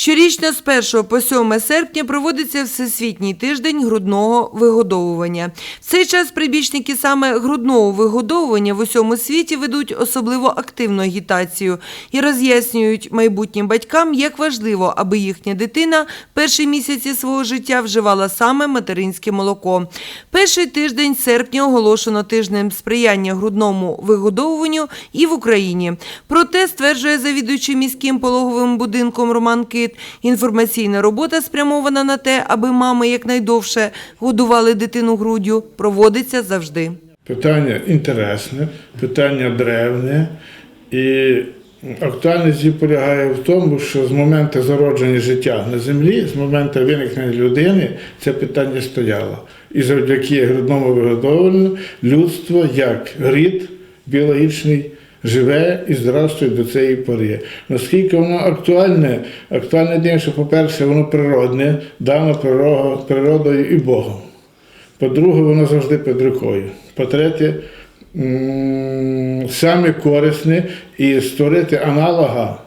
Щорічно з 1 по 7 серпня проводиться Всесвітній тиждень грудного вигодовування. В цей час прибічники саме грудного вигодовування в усьому світі ведуть особливо активну агітацію і роз'яснюють майбутнім батькам, як важливо, аби їхня дитина перші місяці свого життя вживала саме материнське молоко. Перший тиждень серпня оголошено тижнем сприяння грудному вигодовуванню і в Україні. Проте, стверджує завідуючий міським пологовим будинком Роман Кит, інформаційна робота спрямована на те, аби мами якнайдовше годували дитину груддю, проводиться завжди. Питання інтересне, питання древне, і актуальність її полягає в тому, що з моменту зародження життя на землі, з моменту виникнення людини, це питання стояло. І завдяки грудному вигодовуванню людство як рід біологічний. Живе і здравствує до цієї пори. Наскільки воно актуальне, актуальне тим, що, по-перше, воно природне, дано природою і Богом. По-друге, воно завжди під рукою. По-третє, саме корисне і створити аналога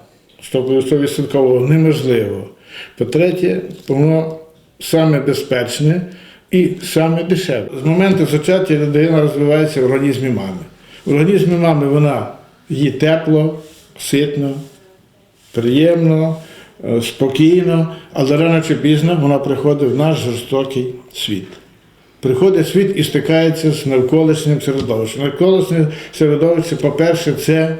100% неможливо. По-третє, воно саме безпечне і саме дешеве. З моменту зачаття людина розвивається в організмі мами. В організмі мами вона їй тепло, ситно, приємно, е, спокійно, але рано чи пізно вона приходить в наш жорстокий світ. Приходить світ і стикається з навколишнім середовищем. Навколишнє середовище, по-перше, це,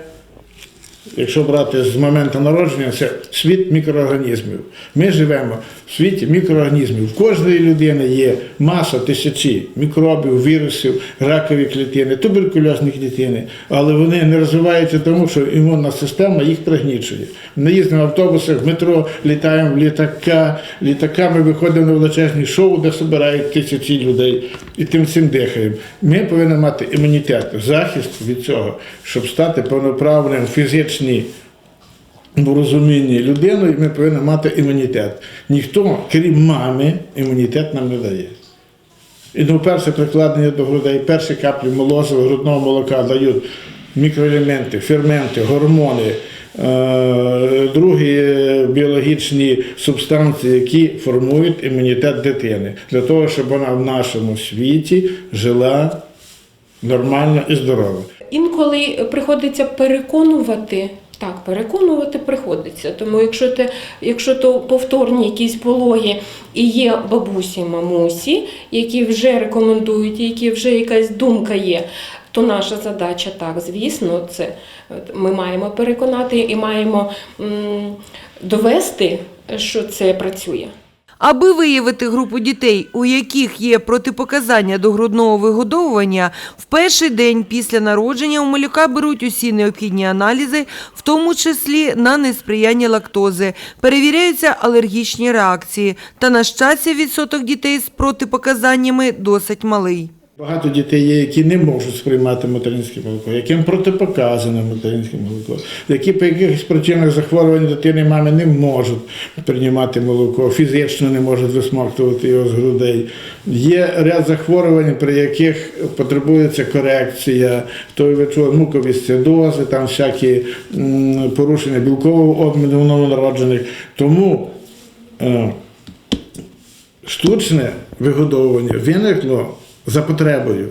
якщо брати з моменту народження, це світ мікроорганізмів. Ми живемо в світі мікроорганізмів. В кожної людини є маса тисячі мікробів, вірусів, ракові клітини, туберкульозні клітини, але вони не розвиваються тому, що імунна система їх пригнічує. Ми їздимо в автобусах, в метро, літаємо в літака, літаками виходимо на величезні шоу, де збирають тисячі людей і тим всім дихаємо. Ми повинні мати імунітет, захист від цього, щоб стати повноправним фізичній в розумінні людиною, ми повинні мати імунітет. Ніхто, крім мами, імунітет нам не дає. І ну, перше прикладення до грудей, перші каплі молозива, грудного молока дають мікроелементи, ферменти, гормони, другі біологічні субстанції, які формують імунітет дитини, для того, щоб вона в нашому світі жила нормально і здорово. Інколи приходиться переконувати. Так, переконувати приходиться. Тому якщо те, якщо то повторні якісь пологи і є бабусі, мамусі, які вже рекомендують, які вже якась думка є, то наша задача так, звісно, це ми маємо переконати і маємо довести, що це працює. Аби виявити групу дітей, у яких є протипоказання до грудного вигодовування, в перший день після народження у малюка беруть усі необхідні аналізи, в тому числі на несприяння лактози, перевіряються алергічні реакції. Та на щастя, відсоток дітей з протипоказаннями досить малий. Багато дітей є, які не можуть сприймати материнське молоко, яким протипоказане материнське молоко, які по якихось причинах захворювань дитини і мами не можуть приймати молоко, фізично не можуть висмоктувати його з грудей. Є ряд захворювань, при яких потребується корекція, той ви чули, муковісцидози, там всякі порушення білкового обміну новонароджених. Тому е, штучне вигодовування виникло за потребою,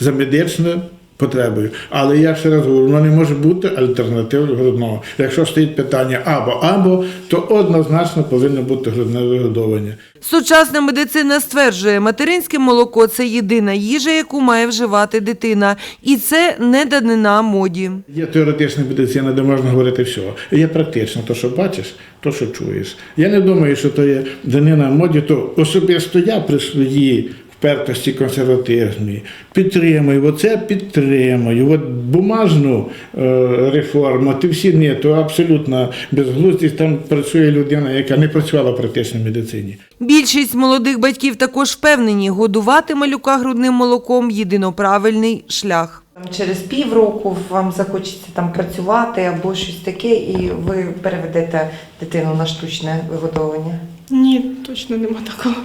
за медичною потребою. Але я ще раз говорю, воно не може бути альтернативою грудного. Якщо стоїть питання або-або, то однозначно повинно бути грудне вигодовування. Сучасна медицина стверджує, материнське молоко це єдина їжа, яку має вживати дитина, і це не данина моді. Є теоретична медицина, де можна говорити все. Є практично, то, що бачиш, то, що чуєш. Я не думаю, що то є данина моді, то особисто я при своїй впертості консерватизмі підтримую, оце підтримую. От бумажну е, реформу, ти всі ні, то абсолютно безглуздість. Там працює людина, яка не працювала в практичній медицині. Більшість молодих батьків також впевнені, годувати малюка грудним молоком – єдиноправильний шлях. Там Через півроку вам захочеться там працювати або щось таке, і ви переведете дитину на штучне вигодовування. Ні, точно нема такого.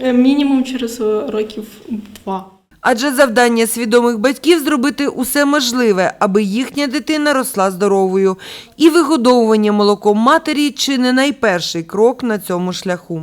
Е, Мінімум через е, років два. Адже завдання свідомих батьків зробити усе можливе, аби їхня дитина росла здоровою. І вигодовування молоком матері чи не найперший крок на цьому шляху.